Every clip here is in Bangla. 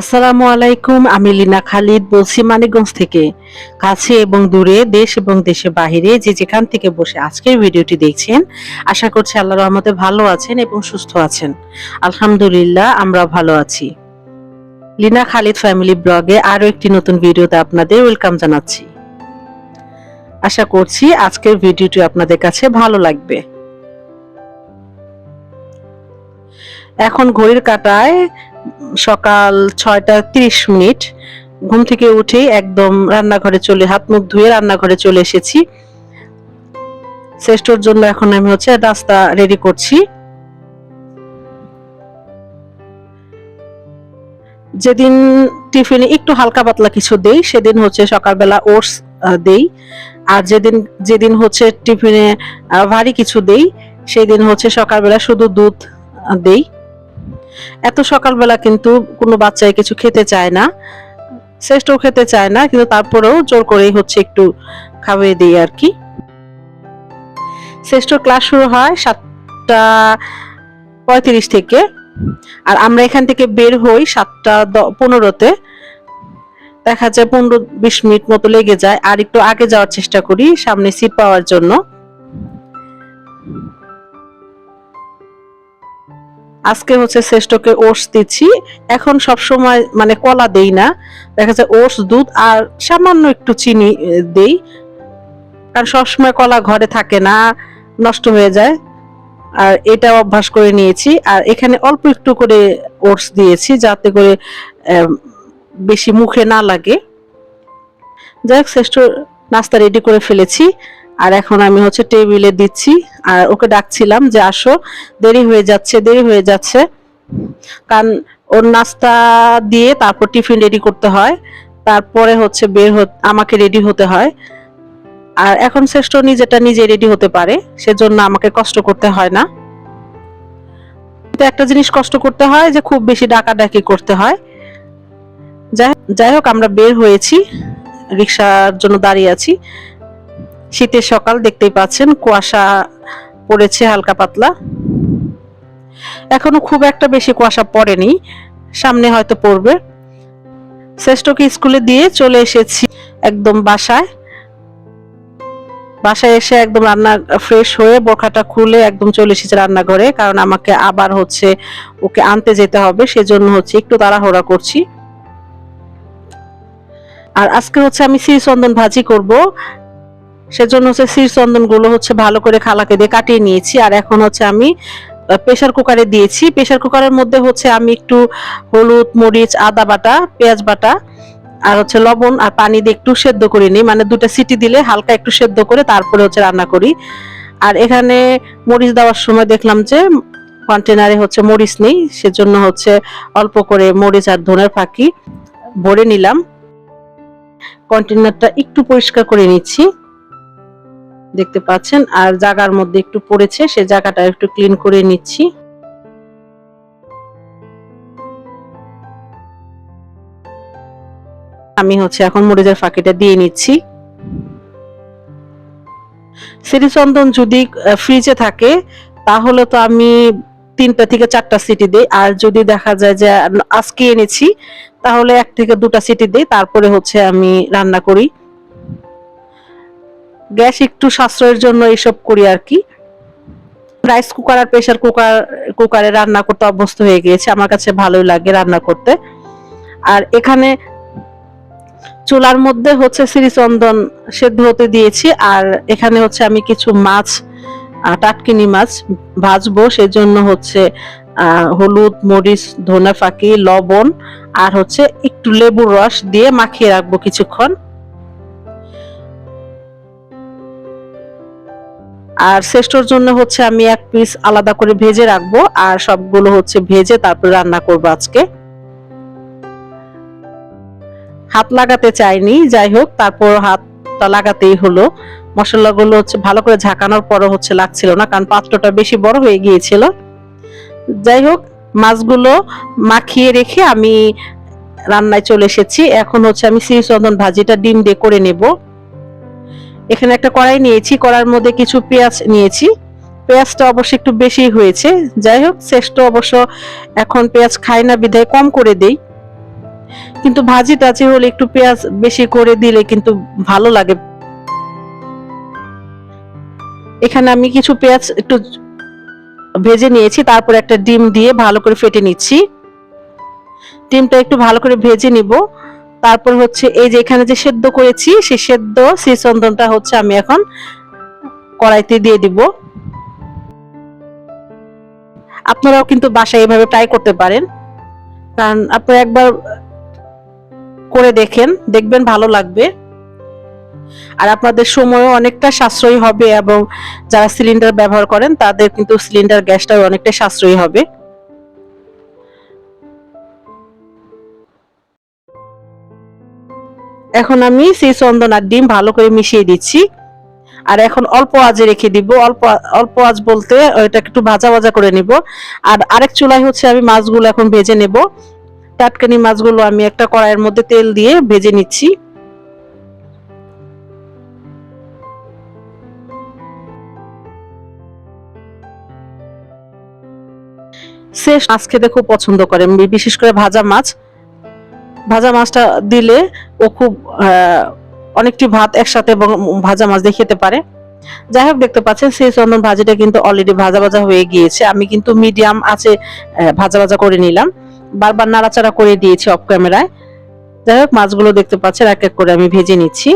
আসসালামু আলাইকুম, আমি লিনা খালিদ বলছি মানিকগঞ্জ থেকে। কাছে এবং দূরে, দেশ এবং দেশের বাহিরে যে যেখান থেকে বসে আজকের ভিডিওটি দেখছেন, আশা করছি আল্লাহ রহমতে ভালো আছেন এবং সুস্থ আছেন। আলহামদুলিল্লাহ, আমরা ভালো আছি। লিনা খালিদ ফ্যামিলি ব্লগে আরও একটি নতুন ভিডিওতে আপনাদের ওয়েলকাম জানাচ্ছি। আশা করছি আজকের ভিডিওটি আপনাদের কাছে ভালো লাগবে। এখন ঘড়ির কাটায় সকাল ছয়টা তিরিশ মিনিট। ঘুম থেকে উঠে একদম রান্নাঘরে চলে, হাত মুখ ধুয়ে রান্নাঘরে চলে এসেছি। শ্রেষ্ঠর জন্য এখন আমি হচ্ছে নাস্তা রেডি করছি। যেদিন টিফিনে একটু হালকা পাতলা কিছু দেই, সেদিন হচ্ছে সকালবেলা ওটস দেই। আর যেদিন যেদিন হচ্ছে টিফিনে ভারী কিছু দেই, সেদিন হচ্ছে সকালবেলা শুধু দুধ দেই। এত সকালবেলা কিন্তু কোনো বাচ্চাই কিছু খেতে চায় না, শ্রেষ্ঠও খেতে চায় না, কিন্তু তারপরেও জোর করেই হচ্ছে একটু খাওয়িয়ে দিই আর কি। শ্রেষ্ঠ ক্লাস শুরু হয় সাতটা পঁয়ত্রিশ থেকে, আর আমরা এখান থেকে বের হই সাতটা পনেরোতে। দেখা যায় পনেরো বিশ মিনিট মতো লেগে যায়, আর একটু আগে যাওয়ার চেষ্টা করি সামনে সিট পাওয়ার জন্য। আজকে হচ্ছে শ্রেষ্ঠকে ওটস দিচ্ছি। এখন সব সময় মানে কলা দেই না। দেখা যায় ওটস, দুধ আর সামান্য একটু চিনি দেই। কারণ সবসময় কলা ঘরে থাকে না, নষ্ট হয়ে যায়। আর এটা অভ্যাস করে নিয়েছি। আর এখানে অল্প একটু করে ওটস দিয়েছি যাতে করে বেশি মুখে না লাগে। যাই হোক, শ্রেষ্ঠ নাস্তা রেডি করে ফেলেছি। আর এখন আমি হচ্ছে টেবিলে দিচ্ছি। আর ওকে ডাকছিলাম যে, আসো, দেরি হয়ে যাচ্ছে, দেরি হয়ে যাচ্ছে। কারণ ওর নাস্তা দিয়ে তারপর টিফিন রেডি করতে হয়। তারপরে হচ্ছে বের আমাকে রেডি হতে হয়। আর এখন শ্রেষ্ঠ নিজেটা নিজে রেডি হতে পারে, সেজন্য আমাকে কষ্ট করতে হয় না। কিন্তু একটা জিনিস কষ্ট করতে হয় যে, খুব বেশি ডাকাডাকি করতে হয়। যাই যাই হোক, আমরা বের হয়েছি। রিক্সার জন্য দাঁড়িয়ে আছি। শীতের সকাল, দেখতেই পাচ্ছেন কুয়াশা পড়েছে হালকা পাতলা। এখনও খুব একটা বেশি কুয়াশা পড়েনি, সামনে হয়তো পড়বে। শ্রেষ্ঠকে স্কুলে দিয়ে চলে এসেছি একদম বাসায়। বাসায় এসে একদম রান্না ফ্রেশ হয়ে বোরখাটা খুলে একদম চলে এসেছে রান্নাঘরে, কারণ আমাকে আবার হচ্ছে ওকে আনতে যেতে হবে, সেজন্য হচ্ছে একটু তাড়াহুড়া করছি। আর আজকে হচ্ছে আমি শ্রীচন্দন ভাজি করব সেজন্য হচ্ছে শ্রীচন্দনগুলো হচ্ছে ভালো করে খালাকে দিয়ে কাটিয়ে নিয়েছি। আর এখন হচ্ছে আমি প্রেশার কুকারে দিয়েছি। প্রেশার কুকারের মধ্যে হচ্ছে আমি একটু হলুদ, মরিচ, আদা বাটা, পেঁয়াজ বাটা আর হচ্ছে লবণ আর পানি দিয়ে একটু সেদ্ধ করে নিই। মানে দুটো সিটি দিলে হালকা একটু সেদ্ধ করে তারপরে হচ্ছে রান্না করি। আর এখানে মরিচ দেওয়ার সময় দেখলাম যে কন্টেনারে হচ্ছে মরিচ নেই। সেজন্য হচ্ছে অল্প করে মরিচ আর ধনের ফাঁকি ভরে নিলাম। কন্টেনারটা একটু পরিষ্কার করে নিচ্ছি। দেখতে পাচ্ছেন। আর জায়গার মধ্যে একটু পড়েছে, সে জায়গাটা একটু ক্লিন করে নিচ্ছি। আমি হচ্ছে এখন মরিচের ফাঁকিটা দিয়ে নিচ্ছি। শ্রীচন্দন যদি ফ্রিজে থাকে, তাহলে তো আমি তিনটা থেকে চারটা সিটি দিই। আর যদি দেখা যায় যে, আজকে এনেছি, তাহলে এক থেকে দুটা সিটি দিই। তারপরে হচ্ছে আমি রান্না করি। গ্যাস একটু সাশ্রয়ের জন্য এইসব করি আর কি। রাইস কুকার আর প্রেশার কুকার কুকারে রান্না করতে অভ্যস্ত হয়ে গিয়েছে। আমার কাছে ভালোই লাগে রান্না করতে। আর এখানে চুলার মধ্যে হচ্ছে শ্রীচন্দন সেদ্ধ হতে দিয়েছি। আর এখানে হচ্ছে আমি কিছু মাছ টাটকিনি মাছ ভাজবো। সেজন্য হচ্ছে হলুদ, মরিচ ধনে ফাঁকি লবণ আর হচ্ছে একটু লেবুর রস দিয়ে মাখিয়ে রাখব কিছুক্ষণ। আর শ্রেষ্ঠর জন্য হচ্ছে আমি এক পিস আলাদা করে ভেজে রাখব, আর সবগুলো হচ্ছে ভেজে তারপর রান্না করব আজকে। হাত লাগাতে চাইনি, যাই হোক, তারপর হাতটা লাগাতেই হলো। মশলাগুলো হচ্ছে ভালো করে ঝাঁকানোর পরও হচ্ছে লাগছিল না, কারণ পাত্রটা বেশি বড় হয়ে গিয়েছিল। যাই হোক, মাছগুলো মাখিয়ে রেখে আমি রান্নায় চলে এসেছি। এখন হচ্ছে আমি শ্রীচন্দন ভাজিটা ডিম দিয়ে করে নেব। এখানে একটা কড়াই নিয়েছি কড়াইয়ের মধ্যে কিছু পেঁয়াজ নিয়েছি। পেঁয়াজটা অবশ্য একটু বেশি হয়েছে। যাই হোক, শ্রেষ্ঠ অবশ্য এখন পেঁয়াজ খায় না, বিধায় কম করে দেই। কিন্তু ভাজি টাজি হলে একটু পেঁয়াজ বেশি করে দিলে কিন্তু ভালো লাগে। এখানে আমি কিছু পেঁয়াজ একটু ভেজে নিয়েছি, তারপর একটা ডিম দিয়ে ভালো করে ফেটে নিচ্ছি। ডিমটা একটু ভালো করে ভেজে নিব। তারপর হচ্ছে এই যে এখানে যে সেদ্ধ করেছি, সেই সেদ্ধ সেই চন্দনটা হচ্ছে আমি এখন কড়াইতে দিয়ে দিব। আপনারাও কিন্তু বাসায় এভাবে ট্রাই করতে পারেন। কারণ আপনারা একবার করে দেখেন, দেখবেন ভালো লাগবে। আর আপনাদের সময়ও অনেকটা সাশ্রয়ী হবে এবং যারা সিলিন্ডার ব্যবহার করেন, তাদের কিন্তু সিলিন্ডার গ্যাসটাও অনেকটা সাশ্রয়ী হবে। এখন আমি সেই চন্দন আর ডিম ভালো করে মিশিয়ে দিচ্ছি। আর এখন অল্প আজে রেখে দিব। অল্প অল্প আজ বলতে এটা একটু ভাজা ভাজা করে নিব। আর আরেক চুলায় হচ্ছে আমি মাছগুলো এখন ভেজে নেব। টাটকানি মাছগুলো আমি একটা কড়াইয়ের মধ্যে তেল দিয়ে ভেজে নিচ্ছি। সে মাছ খেতে খুব পছন্দ করে, বিশেষ করে ভাজা মাছ। ভাজা মাছটা দিলে ও খুব অনেকটি ভাত একসাথে এবং ভাজা মাছ দিয়ে খেতে পারে। যাই হোক, দেখতে পাচ্ছেন, সেই চন্দন ভাজিটা কিন্তু অলরেডি ভাজা ভাজা হয়ে গিয়েছে। আমি কিন্তু মিডিয়াম আছে ভাজা ভাজা করে নিলাম। বারবার নাড়াচাড়া করে দিয়েছি অফ ক্যামেরায় যাই হোক, মাছগুলো দেখতে পাচ্ছেন, এক এক করে আমি ভেজে নিচ্ছি।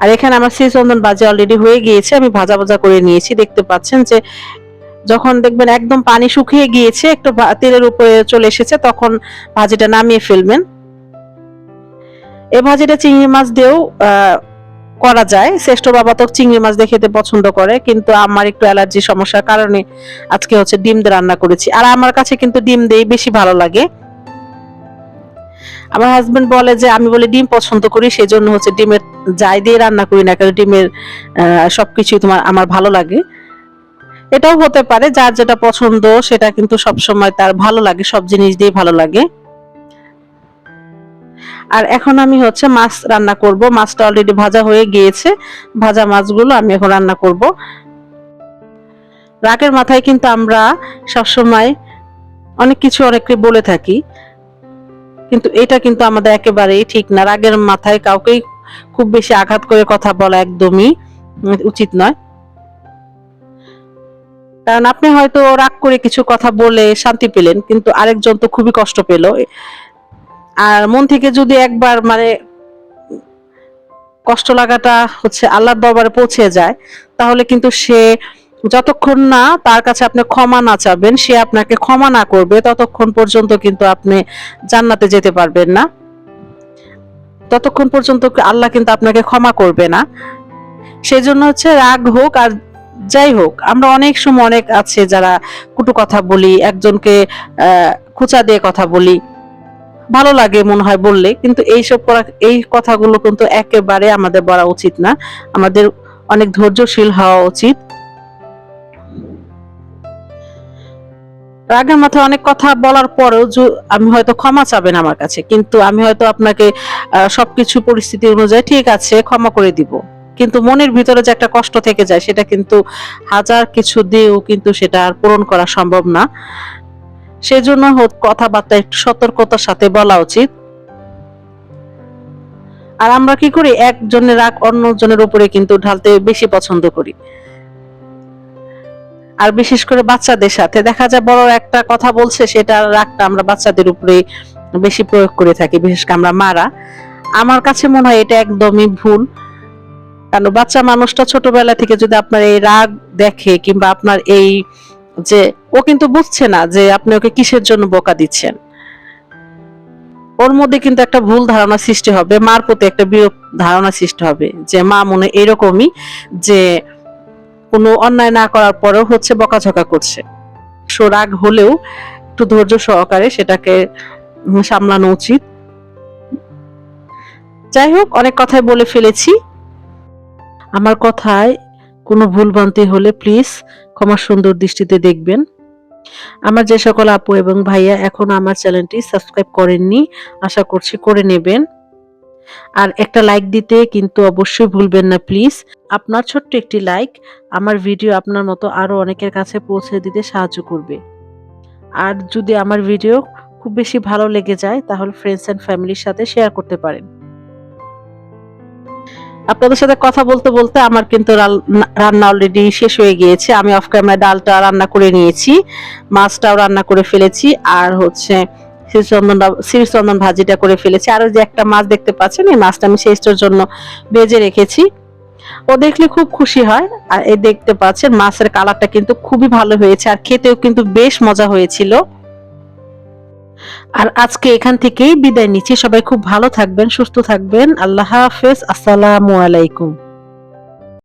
আর এখানে আমার সেই চন্দন ভাজি অলরেডি হয়ে গিয়েছে, আমি ভাজা ভাজা করে নিয়েছি। দেখতে পাচ্ছেন যে যখন দেখবেন একদম পানি শুকিয়ে গিয়েছে, একটু তেলের উপরে চলে এসেছে, তখন ভাজিটা নামিয়ে ফেলবেন। এই ভাজিটা চিংড়ি মাছ দিয়েও করা যায়। শ্রেষ্ঠ বাবা তো চিংড়ি মাছ দিয়ে খেতে পছন্দ করে, কিন্তু আমার একটু অ্যালার্জি সমস্যার কারণে আজকে হচ্ছে ডিম দিয়ে রান্না করেছি। আর আমার কাছে কিন্তু ডিম দিয়েই বেশি ভালো লাগে। আমার হাজবেন্ড বলে যে, আমি বলে ডিম পছন্দ করি সেই জন্য হচ্ছে ডিমের যাই দিয়ে রান্না করি না কেন, ডিমের সবকিছুই তোমার, আমার ভালো লাগে। এটাও হতে পারে, যার যেটা পছন্দ সেটা কিন্তু সব সময় তার ভালো লাগে, সব জিনিস দিয়ে ভালো লাগে। আর এখন আমি হচ্ছে মাছ রান্না করব, মাছটা অলরেডি ভাজা হয়ে গিয়েছে, ভাজা মাছগুলো আমি এখন রান্না করব। রাগের মাথায় কিন্তু আমরা সবসময় অনেক কিছু অনেককে বলে থাকি, কিন্তু এটা কিন্তু আমাদের একেবারেই ঠিক না। রাগের মাথায় কাউকেই খুব বেশি আঘাত করে কথা বলা একদমই উচিত নয়। কারণ আপনি হয়তো রাগ করে কিছু কথা বলে শান্তি পেলেন, কিন্তু আরেকজন তো খুবই কষ্ট পেল। আর মন থেকে যদি একবার মানে কষ্ট লাগাটা হচ্ছে আল্লাহর দরবারে পৌঁছে যায়, তাহলে কিন্তু সে যতক্ষণ না তার কাছে আপনি ক্ষমা না চাবেন, সে আপনাকে ক্ষমা না করবে, ততক্ষণ পর্যন্ত কিন্তু আপনি জান্নাতে যেতে পারবেন না। ততক্ষণ পর্যন্ত আল্লাহ কিন্তু আপনাকে ক্ষমা করবে না। সেই জন্য হচ্ছে রাগ হোক আর যাই হোক, আমরা অনেক সময় অনেক আছে যারা কুটু কথা বলি, একজনকে খোঁচা দিয়ে কথা বলি। ভালো লাগে মনে হয় বললে, কিন্তু এইসব করা, এই কথাগুলো কিন্তু একেবারে আমাদের বলা উচিত না। আমাদের অনেক ধৈর্যশীল হওয়া উচিত। রাগের মাথায় অনেক কথা বলার পরেও আমি হয়তো ক্ষমা চাবেন আমার কাছে, কিন্তু আমি হয়তো আপনাকে সবকিছু পরিস্থিতি অনুযায়ী ঠিক আছে, ক্ষমা করে দিব। কিন্তু মনের ভিতরে যে একটা কষ্ট থেকে যায়, সেটা কিন্তু হাজার কিছু দিয়েও কিন্তু সেটা আর পূরণ করা সম্ভব না। সেই জন্য হোক, কথাবার্তা, একটু সতর্কতার সাথে বলা উচিত। আর আমরা কি করি? একজনের রাগ অন্যজনের উপরে কিন্তু ঢালতে বেশি পছন্দ করি। আর বিশেষ করে বাচ্চাদের সাথে। দেখা যায় বড় একটা কথা বলছে, সেটা রাগটা আমরা বাচ্চাদের উপরে বেশি প্রয়োগ করে থাকি, বিশেষ করে আমরা মারা। আমার কাছে মনে হয় এটা একদমই ভুল। কারণ বাচ্চা মানুষটা ছোটবেলা থেকে যদি আপনার এই রাগ দেখে কিংবা আপনার এই যে, ও কিন্তু বুঝছে না যে আপনি ওকে কিসের জন্য বোকা দিচ্ছেন। ওর মধ্যে কিন্তু একটা ভুল ধারণা সৃষ্টি হবে, মার প্রতি একটা বিরূপ ধারণা সৃষ্টি হবে যে, মা মনে এরকমই যে, কোনো অন্যায় না করার পরেও হচ্ছে বকাঝকা করছে। সো রাগ হলেও একটু ধৈর্য সহকারে সেটাকে সামলানো উচিত। যাই হোক, অনেক কথাই বলে ফেলেছি। আমার কথায় কোনো ভুলভ্রান্তি হলে প্লিজ ক্ষমা সুন্দর দৃষ্টিতে দেখবেন। আমার যে সকল আপু এবং ভাইয়া এখন আমার চ্যানেলটি সাবস্ক্রাইব করেননি, আশা করছি করে নেবেন। আর একটা লাইক দিতে কিন্তু অবশ্যই ভুলবেন না প্লিজ। আপনার ছোট্ট একটি লাইক আমার ভিডিও আপনার মতো আরও অনেকের কাছে পৌঁছে দিতে সাহায্য করবে। আর যদি আমার ভিডিও খুব বেশি ভালো লেগে যায় তাহলে ফ্রেন্ডস অ্যান্ড ফ্যামিলির সাথে শেয়ার করতে পারেন। আপনাদের সাথে কথা বলতে বলতে আমার কিন্তু রান্না অলরেডি শেষ হয়ে গিয়েছে। আমি অফ ক্যামেরা ডালটা রান্না করে নিয়েছি, মাছটাও রান্না করে ফেলেছি, আর হচ্ছে শ্রীচন্দন শ্রীচন্দন ভাজিটা করে ফেলেছি। আর যে একটা মাছ দেখতে পাচ্ছেন, এই মাছটা আমি শেষটার জন্য ভেজে রেখেছি। ও দেখলে খুব খুশি হয়, আর এই দেখতে পাচ্ছেন মাছের কালারটা কিন্তু খুবই ভালো হয়েছে, আর খেতেও কিন্তু বেশ মজা হয়েছিল। আর আজকে এখান থেকেই বিদায় নিচ্ছি। সবাই খুব ভালো থাকবেন, সুস্থ থাকবেন। আল্লাহ হাফেজ। আসসালামু আলাইকুম।